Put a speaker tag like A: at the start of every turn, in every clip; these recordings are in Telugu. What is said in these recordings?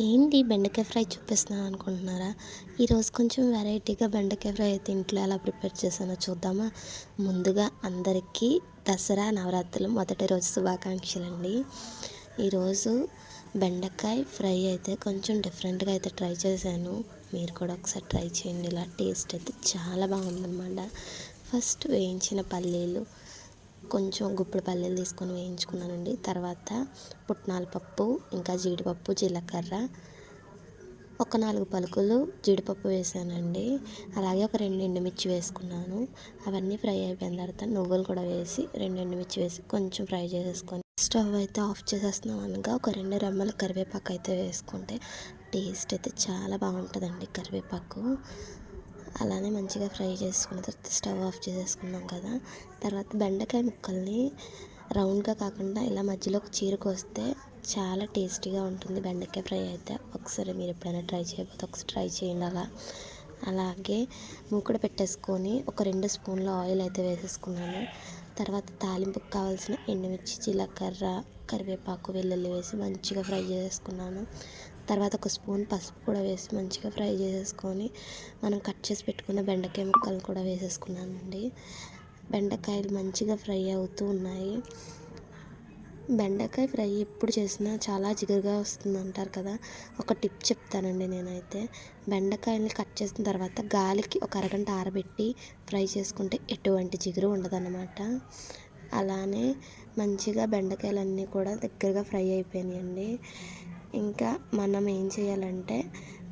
A: ఏంటి బెండకాయ ఫ్రై చూపిస్తున్నాను అనుకుంటున్నారా? ఈరోజు కొంచెం వెరైటీగా బెండకాయ ఫ్రై అయితే ఇంట్లో ఎలా ప్రిపేర్ చేశానో చూద్దామా? ముందుగా అందరికీ దసరా నవరాత్రులు మొదటి రోజు శుభాకాంక్షలు అండి ఈరోజు బెండకాయ ఫ్రై అయితే కొంచెం డిఫరెంట్గా అయితే ట్రై చేశాను. మీరు కూడా ఒకసారి ట్రై చేయండి. ఇలా టేస్ట్ అయితే చాలా బాగుందన్నమాట. ఫస్ట్ వేయించిన పల్లీలు కొంచెం గుప్పుడు పల్లీలు తీసుకొని వేయించుకున్నానండి. తర్వాత పుట్నాల పప్పు ఇంకా జీడిపప్పు జీలకర్ర ఒక నాలుగు పలుకులు జీడిపప్పు వేసానండి. అలాగే ఒక రెండు ఎండుమిర్చి వేసుకున్నాను. అవన్నీ ఫ్రై అయిపోయిన తర్వాత నువ్వులు కూడా వేసి రెండు ఎండుమిర్చి వేసి కొంచెం ఫ్రై చేసేసుకొని స్టవ్ అయితే ఆఫ్ చేసేస్తున్నాం అనగా ఒక రెండు రెమ్మల కరివేపాకు అయితే వేసుకుంటే టేస్ట్ అయితే చాలా బాగుంటుందండి కరివేపాకు. అలానే మంచిగా ఫ్రై చేసుకున్న తర్వాత స్టవ్ ఆఫ్ చేసేసుకున్నాం కదా. తర్వాత బెండకాయ ముక్కల్ని రౌండ్గా కాకుండా ఇలా మధ్యలోకి చీరకు వస్తే చాలా టేస్టీగా ఉంటుంది బెండకాయ ఫ్రై అయితే. ఒకసారి మీరు ఎప్పుడైనా ట్రై చేయకపోతే ఒకసారి ట్రై చేయండి అలా. అలాగే మూకుడు పెట్టేసుకొని ఒక రెండు స్పూన్ల ఆయిల్ అయితే వేసేసుకున్నాను. తర్వాత తాలింపుకి కావాల్సిన ఎండుమిర్చి జీలకర్ర కరివేపాకు వెల్లుల్లి వేసి మంచిగా ఫ్రై చేసుకున్నాను తర్వాత ఒక స్పూన్ పసుపు కూడా వేసి మంచిగా ఫ్రై చేసేసుకొని మనం కట్ చేసి పెట్టుకున్న బెండకాయ ముక్కలు కూడా వేసేసుకున్నానండి. బెండకాయలు మంచిగా ఫ్రై అవుతూ ఉన్నాయి. బెండకాయ ఫ్రై ఎప్పుడు చేసినా చాలా జిగురుగా వస్తుంది అంటారు కదా. ఒక టిప్ చెప్తానండి నేనైతే. బెండకాయల్ని కట్ చేసిన తర్వాత గాలికి ఒక అరగంట ఆరబెట్టి ఫ్రై చేసుకుంటే ఎటువంటి జిగురు ఉండదన్నమాట. అలానే మంచిగా బెండకాయలన్నీ కూడా దగ్గరగా ఫ్రై అయిపోయినాయండి. ఇంకా మనం ఏం చేయాలంటే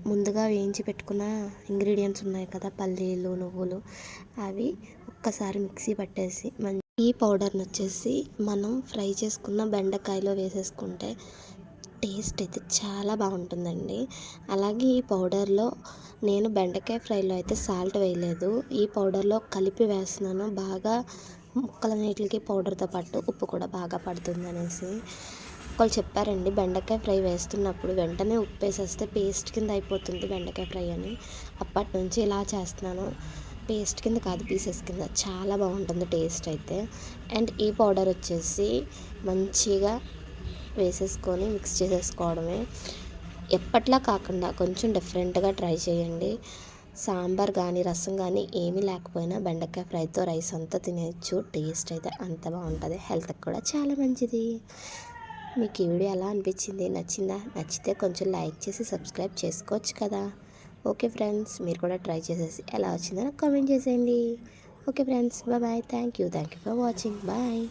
A: ముందుగా వేయించి పెట్టుకున్న ఇంగ్రీడియంట్స్ ఉన్నాయి కదా పల్లీలు నువ్వులు అవి ఒక్కసారి మిక్సీ పట్టేసి మంచి ఈ పౌడర్ని వచ్చేసి మనం ఫ్రై చేసుకున్న బెండకాయలో వేసేసుకుంటే టేస్ట్ అయితే చాలా బాగుంటుందండి. అలాగే ఈ పౌడర్లో నేను బెండకాయ ఫ్రైలో అయితే సాల్ట్ వేయలేదు. ఈ పౌడర్లో కలిపి వేస్తున్నాను. బాగా ముక్కలన్నిటికి పౌడర్తో పాటు ఉప్పు కూడా బాగా పడుతుంది అనేసి ఒకళ్ళు చెప్పారండి బెండకాయ ఫ్రై వేస్తున్నప్పుడు వెంటనే ఉప్పు వేసేస్తే పేస్ట్ కింద అయిపోతుంది బెండకాయ ఫ్రై అని. అప్పటి నుంచి ఇలా చేస్తున్నాను. పేస్ట్ కింద కాదు పీసెస్ కింద. చాలా బాగుంటుంది టేస్ట్ అయితే. అండ్ ఈ పౌడర్ వచ్చేసి మంచిగా వేసేసుకొని మిక్స్ చేసేసుకోవడమే. ఎప్పట్లా కాకుండా కొంచెం డిఫరెంట్గా ట్రై చేయండి. సాంబార్ కానీ రసం కానీ ఏమీ లేకపోయినా బెండకాయ ఫ్రైతో రైస్ అంతా తినేయచ్చు. టేస్ట్ అయితే అంత బాగుంటుంది. హెల్త్కి కూడా చాలా మంచిది. మీకు ఈ వీడియో ఎలా అనిపించింది? నచ్చిందా? నచ్చితే కొంచెం లైక్ చేసి సబ్స్క్రైబ్ చేసుకోవచ్చు కదా. ఓకే ఫ్రెండ్స్ మీరు కూడా ట్రై చేసేసి ఎలా వచ్చిందో నాకు కామెంట్ చేసేయండి. Okay friends bye thank you thank you for watching. Bye.